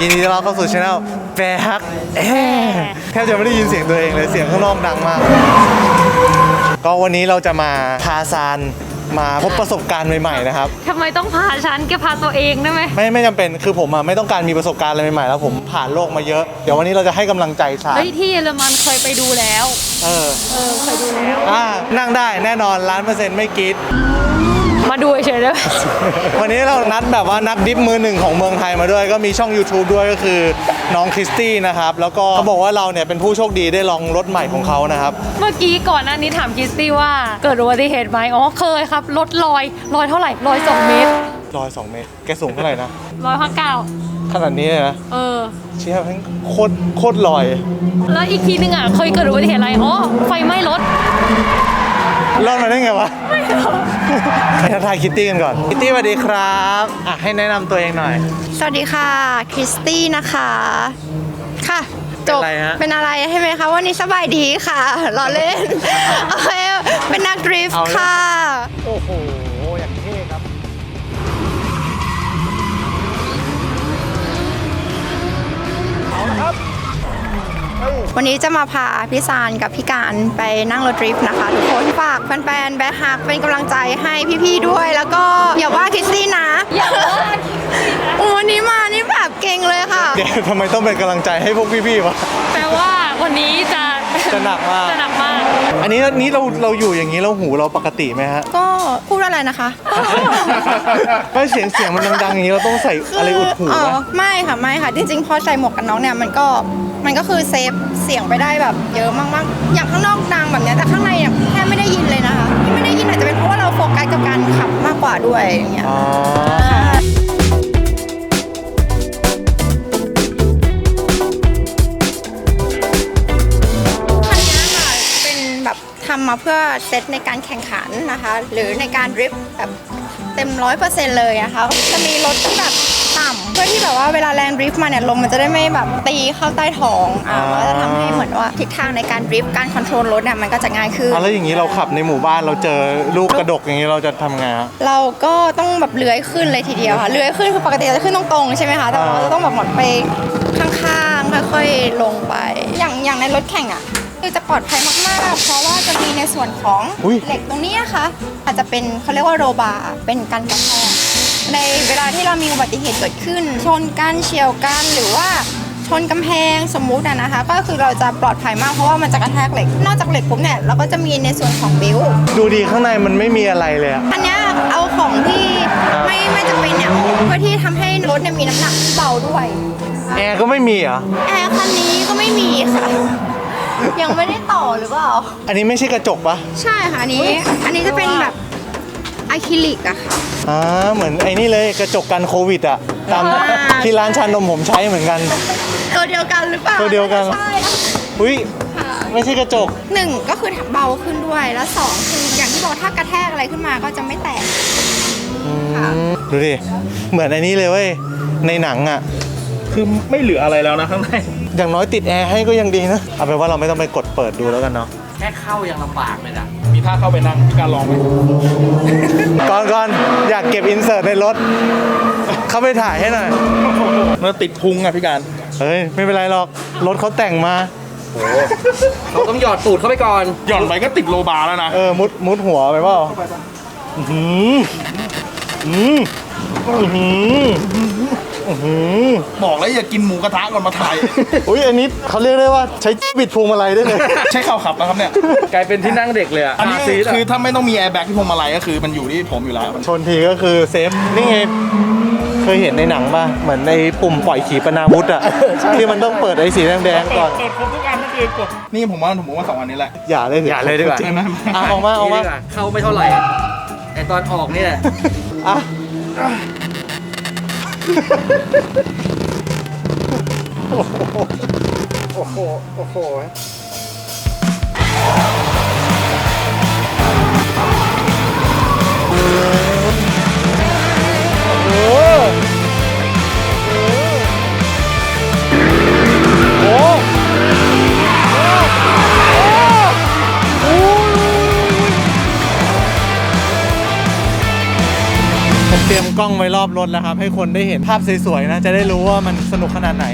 ยินดีต้อนรับเข้าสู่ช anel แปรฮักแอะแทบจะไม่ได้ยินเสียงตัวเองเลยเสียงข้างนอกดังมาก ก็วันนี้เราจะมาพาซานมาพบประสบการณ์ใหม่ๆนะครับ ทำไมต้องพาฉันแกพาตัวเองได้ไหมไม่ไม่จำเป็นคือผมอะไม่ต้องการมีประสบการณ์อะไรใหม่ๆแล้วผมผ่านโลกมาเยอะเดี๋ยววันนี้เราจะให้กำลังใจซานเฮ้ยที่เยอรมันเคยไปดูแล้ว เออเออเคยดูแล้ว อ่านั่งได้แน่นอนล้านเปอร์เซ็นต์ไม่กรีด มาดูเฉยๆเลยวันนี้เรานัดแบบว่านักดิฟมือหนึ่งของเมืองไทยมาด้วย ก็มีช่อง YouTube ด้วยก็คือน้องคริสตี้นะครับ แล้วก็เขาบอกว่าเราเนี่ยเป็นผู้โชคดีได้ลองรถใหม่ของเขานะครับ เมื่อกี้ก่อนหน้านี้ถามคิสตี้ว่าเกิดอุบัติเหตุไหมอ๋อเคยครับรถลอยลอยเท่าไหร่ลอยสองเมตรรอยสองเมตร แกสูงเท่าไหร่นะลอยห้าเก้าขนาดนี้เลยนะ เออ เชี่ยแม่งโคตรโคตรลอย แล้วอีกทีนึงอะเคยเกิดอุบัติเหตุอะไรอ๋อไฟไหม้รถรอดมาได้ไงวะ ไปทักทายคิตตี้กันก่อน คิตตี้สวัสดีครับอะให้แนะนำตัวเองหน่อย สวัสดีค่ะ คริสตี้นะคะ ค่ะจบเป็นอะไรฮะ เป็นอะไรใช่ไหมคะ วันนี้สบายดีค่ะ รอเล่น โอเค เป็นนักดริฟเอาต์เลยค่ะ โอ้โห วันนี้จะมาพาพี่ซานกับพี่การไปนั่งรถดริฟต์นะคะทุกคนฝากแฟนๆแบคฮักเป็นกำลังใจให้พี่ๆด้วย แล้วก็อย่าว่าคริสตี้นะอย่าว่าโอ้วันนี้มานี่แบบเก่งเลยค่ะ เดี๋ยวทำไมต้องเป็นกำลังใจให้พวกพี่ๆวะแปลว่าวันนี้จะจะหนักมาก จะหนักมาก อันนี้นี้เราเราอยู่อย่างนี้เราหูเราปกติไหมฮะ ก็พูดอะไรนะคะ ไม่เสียงเสียงมันดังๆอย่างนี้เราต้องใส่อะไรอุดหูเอไหมอไม่ค่ะไม่ค่ะจริงๆพอใส่หมวกกันน็อกเนี่ยมันก็ มันก็คือเซฟเสียงไปได้แบบเยอะมากๆ อย่างข้างนอกดังแบบเนี้ยแต่ข้างในเนี่ยแทบไม่ได้ยินเลยนะคะที่ไม่ได้ยินอาจจะเป็นเพราะว่าเราโฟกัสกับการขับมากกว่าด้วยอย่างเงี้ย อ๋อค่ะคันเนี้ยค่ะเป็นแบบทำมาเพื่อเซตในการแข่งขันนะคะ หรือในการดริฟต์แบบเต็มร้อยเปอร์เซ็นต์เลยนะคะจะมีรถที่แบบต่ำเพื่อที่แบบว่าเวลาแรงดริฟต์มาเนี่ยลมมันจะได้ไม่แบบตีเข้าใต้ท้องอ่ามันก็จะทำให้เหมือนว่าทิศทางในการดริฟต์การคอนโทรลรถเนี่ยมันก็จะง่ายขึ้น อะแล้วอย่างนี้เราขับในหมู่บ้านเราเจอลูกกระดกอย่างนี้เราจะทำไงฮะ เราก็ต้องแบบเลื้อยขึ้นเลยทีเดียวค่ะเลื้อยขึ้นคือปกติเราจะขึ้นตรงๆใช่ไหมคะแต่ว่าเราจะต้องแบบหมดไปข้างๆค่อยๆลงไป อย่างอย่างในรถแข่งอะคือจะปลอดภัยมากๆ เพราะว่าจะมีในส่วนของอุ๊ย เหล็กตรงนี้นะคะอาจจะเป็นเขาเรียกว่าโรบาร์เป็นกันกระแทก ในเวลาที่เรามีอุบัติเหตุเกิดขึ้น ชนกันเฉียวกันหรือว่าชนกำแพงสมมุติอะนะคะ ก็คือเราจะปลอดภัยมากเพราะว่ามันจะกระแทกเหล็ก นอกจากเหล็กปุ๊บเนี่ยเราก็จะมีในส่วนของบิวดูดีข้างในมันไม่มีอะไรเลยอะอันเนี้ยเอาของที่ครับไม่ไม่จำเป็นเนี่ยออกเพื่อที่ทำให้รถเนี่ยมีน้ำหนักที่เบาด้วยแอร์ก็ไม่มีเหรอแอร์คันนี้ก็ไม่มีค่ะยังไม่ได้ต่อหรือเปล่าอันนี้ไม่ใช่กระจกปะใช่ค่ะอันนี้ อันนี้จะเป็นแบบ อะคริลิกอะค่ะ อ่าเหมือนไอ้นี่เลยกระจกกันโควิดอะตามอ่า ที่ร้านชานมผมใช้เหมือนกัน ตัวเดียวกันหรือเปล่าตัวเดียวกัน ใช่ค่ะอุ้ยไม่ใช่กระจก หนึ่งก็คือเบาขึ้นด้วยแล้วสองคืออย่างที่บอกถ้ากระแทกอะไรขึ้นมาก็จะไม่แตก ค่ะ ดูดิ เหมือนไอ้นี้เลยเว้ย ในหนังอะคือไม่เหลืออะไรแล้วนะข้างใน อย่างน้อยติดแอร์ให้ก็ยังดีนะ เอาเป็นว่าเราไม่ต้องไปกดเปิดดูแล้วกันเนาะ แค่เข้ายังลำบากเลยนะมีท่าเข้าไปนั่งพี่การลองไหมก่อนก่อนอยากเก็บอินเสิร์ตในรถ เข้าไปถ่ายให้หน่อย มันติดพุงอะพี่การเฮ้ย ไม่เป็นไรหรอก รถเขาแต่งมาเขาต้องหยอดตูดเข้าไปก่อน หย่อนไปก็ติดโลบาร์แล้วนะ เออ มุดมุดหัวไปเปล่าอื้อหืออืมอื้อหือ อื้อหือบอกแล้วอย่ากินหมูกระทะก่อนมาถ่าย อุ้ยอันนี้เขาเรียกได้ว่าใช้บิดพวงมาลัยได้เลย ใช่ข่าวขับนะครับเนี่ย กลายเป็นที่นั่งเด็กเลยอะอันนี้ซีดอะคือถ้าไม่ต้องมีแอร์แบ็กที่พวงมาลัยก็คือมันอยู่ที่ผมอยู่แล้วชนทีก็คือเซฟ นี่ไง เคยเห็นในหนังป่ะ เหมือนในปุ่มปล่อยขีปนาวุธอะที่มันต้องเปิดไอ้สีแดงๆก่อนเปิดครบทุกอันก็คือกดนี่ผมว่าผมว่าสองอันนี้แหละ อย่าเลยอย่าเลยดีกว่าจริงใช่ไหมอะออกมาออกมานี่ดีกว่าเข้าไม่เท่าไหร่อะแต่ตอนออกนี่แหละ อะ โอ้โห โอ้โห โอ้โหโกล้องไว้รอบรถแล้วครับ ให้คนได้เห็นภาพสวยๆนะ จะได้รู้ว่ามันสนุกขนาดไหน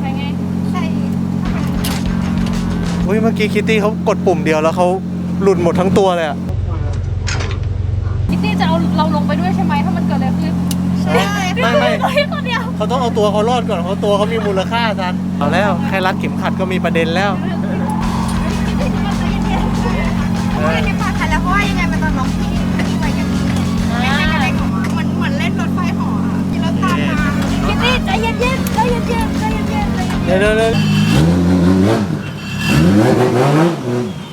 ใช่ไงใช่อุ้ยเมื่อกี้คิตตี้เขากดปุ่มเดียวแล้วเขาหลุดหมดทั้งตัวเลยอะคิตตี้จะเอาเราลงไปด้วยใช่ไหมถ้ามันเกิดอะไรขึ้นใช่ไม่ไม่เราให้คนเดียวเขาต้องเอาตัวเขารอดก่อนเพราะตัวเขามีมูลค่าซันเอาแล้วแค่รัดเข็มขัดก็มีประเด็นแล้วเพราะว่าในปลอดภัยแล้วเพราะว่ายังไงมันตอนน้องพี่พี่มา ตี้ใ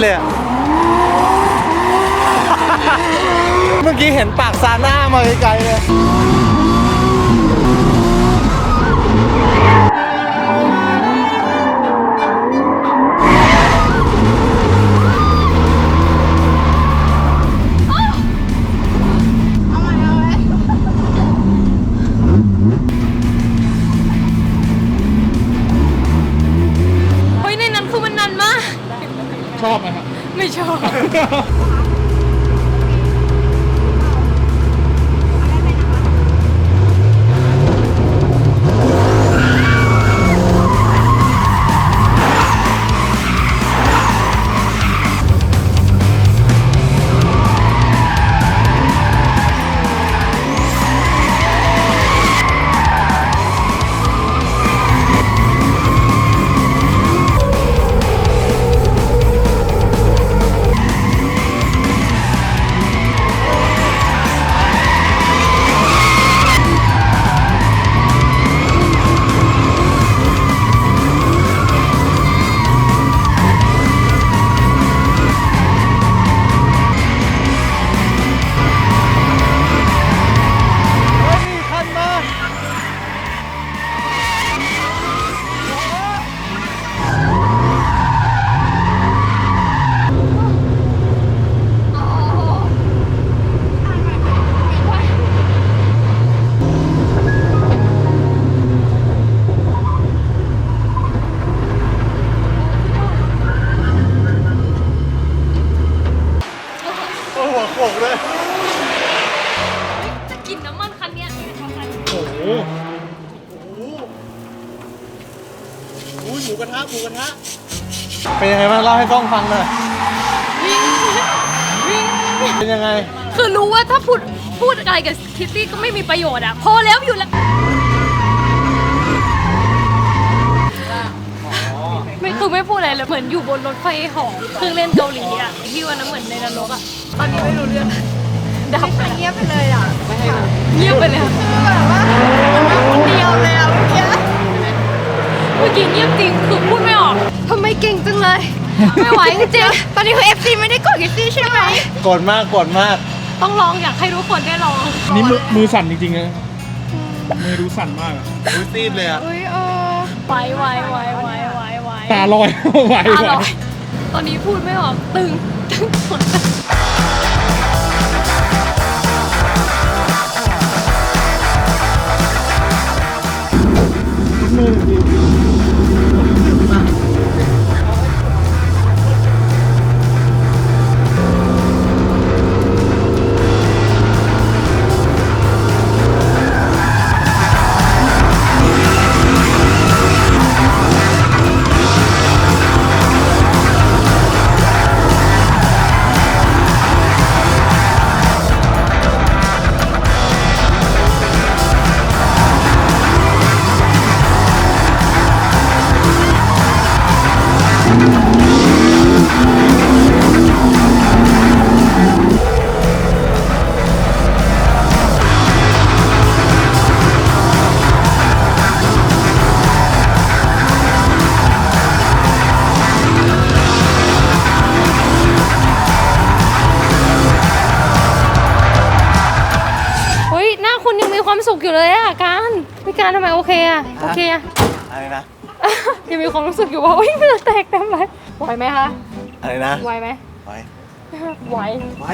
เลย เมื่อกี้เห็นปากซาน่ามาไกลๆเลย มูกระทะหมูกระทะเป็นยังไงบ้างเล่าให้กล้องฟังหน่อยวิ่งวิ่งเป็นยังไง คือรู้ว่าถ้าพูดพูดอะไรกับคิตตี้ก็ไม่มีประโยชน์อะ พอแล้วอยู่แล้วไม่คือไม่พูดอะไรเลยเหมือนอยู่บนรถไฟเหอเครื่องเล่นเกาหลีอะที่วันนั้นเหมือนในนรกอะตอนนี้ไม่รู้เรื่องดับไปเงียบไปเลยอะเงียบไปเลยค่ะคือแบบว่ามันมาคนเดียวเลยอะเมื่อกี้เมื่อกี้เงียบจริงคือพูดไม่ออกทำไมเก่งจังเลย ไม่ไหวจริงตอนนี้คือ FC ไม่ได้กดกิฟตี้ใช่ไหม กดมากกดมากๆต้องลองอยากให้ทุกคนได้ลองนี่มือมือสั่นจริงๆนะมือรู้สั่นมากอะอุ้ยซีดเลยอะอุ้ยเออไหวไหวไหวไหวไหวไหวตาลอย ไหวตาไหวลอยตอนนี้พูดไม่ออกตึงตึงหมด mesmo. อเคอะโอเคอะ อะไรนะ ยังมีความรู้สึกอยู่ว่าอุ้ยเหงื่อแตกเต็มเลยไหวไหมคะอะไรนะไหวไหมไว้ไหวไว้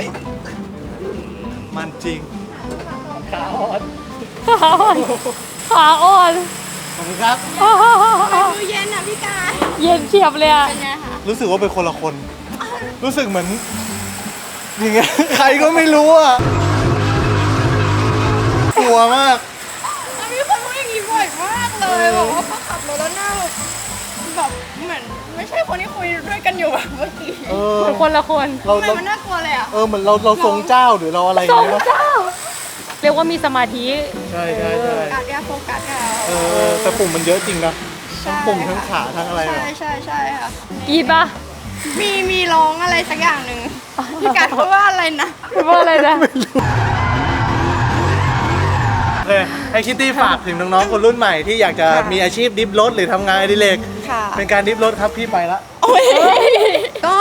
มันจริงขาอ่อนขาอ่อนขอบคุณครับ ดูเย็นอะพี่กายเย็นเฉียบเลยอะเป็นไงคะรู้สึกว่าเป็นคนละคน รู้สึกเหมือนอย่างเงี้ยใครก็ไม่รู้อะ กลัวมาก มีคนพูดอย่างนี้บ่อยมาก เลยบอกว่าพอขับรถแล้วหน้าแบบแบบเหมือนไม่ใช่คนที่คุยด้วยกันอยู่แบบเมื่อกี้เออเหมือนคนละคนเราทำไมเรามันน่ากลัวเลยอะ เออเหมือนเราเราทรงเจ้าหรือเราอะไรอทรย่างงเงี้ยเจ้า เรียกว่ามีสมาธิ ใช่ใช่ใช่โฟกัสแกโฟกัสแกเออแต่ปุ่มมันเยอะจริงนะ ใช่ปุ่มทั้งขาทั้งอะไรใช่แบบใช่ใช่ค่ะ กรีดปะมีมีร้องอะไรสักอย่างหนึ่งพี่กายพูดว่าอะไรนะเป็นว่าอะไรนะ โอเคให้คิตตี้ฝากถึงน้องๆคนรุ่นใหม่ที่อยากจะค่ะมีอาชีพดิฟรถหรือทำงานอดิเรกค่ะ เป็นการดิฟรถครับพี่ไปละ โอ้ยก็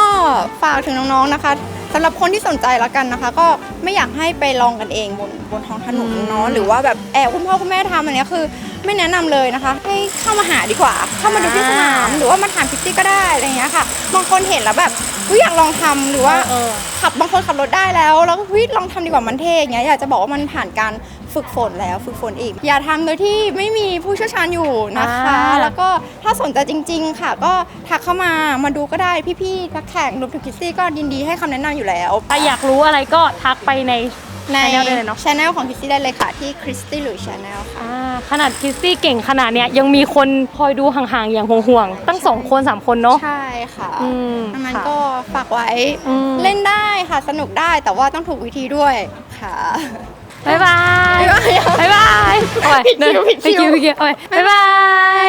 ฝากถึงน้องๆนะคะสำหรับคนที่สนใจแล้วกันนะคะ ก็ไม่อยากให้ไปลองกันเองบนบนท้องถนนเนาะหรือว่าแบบแอบคุณพ่อคุณแม่ทำอันเนี้ยคือ ไม่แนะนำเลยนะคะ ให้เข้ามาหาดีกว่า เข้ามาดูที่สนามหรือว่ามาถามพิตตี้ก็ได้อะไรอย่างเงี้ยค่ะบางคนเห็นแล้วแบบอุ๊ยอยากลองทำหรือว่าเออขับบางคนขับรถได้แล้ว แล้วก็เฮ้ยลองทำดีกว่ามันเท่อย่างเงี้ยอยากจะบอกว่ามันผ่านการ ฝึกฝนแล้วฝึกฝนอีก อย่าทำโดยที่ไม่มีผู้เชี่ยวชาญอยู่นะคะ อ่า แล้วก็ถ้าสนใจจริง ๆ ค่ะ ก็ทักเข้ามามาดูก็ได้พี่ๆนักแข่งรวมถึงคิสซี่ก็ยินดีให้คำแนะนำอยู่แล้วถ้าอยากรู้อะไรก็ทักไปใน ใน channel ได้เลยเนาะช anel ของคิสซี่ได้เลยค่ะ ที่คริสตี้หรือช anel ค่ะ อ่าขนาดคิสซี่เก่งขนาดเนี้ยยังมีคนคอยดูห่างๆ อย่างห่วงๆ ตั้งสองคนสามคนเนาะ ใช่ค่ะอืมดังนั้นค่ะก็ฝากไว้อืม เล่นได้ค่ะสนุกได้แต่ว่าต้องถูกวิธีด้วยค่ะ บ๊ายบายบ๊ายบายบ๊ายบายโอ้ยผิดคิวผิดคิวผิดคิวผิดคิวโอ้ยบ๊ายบาย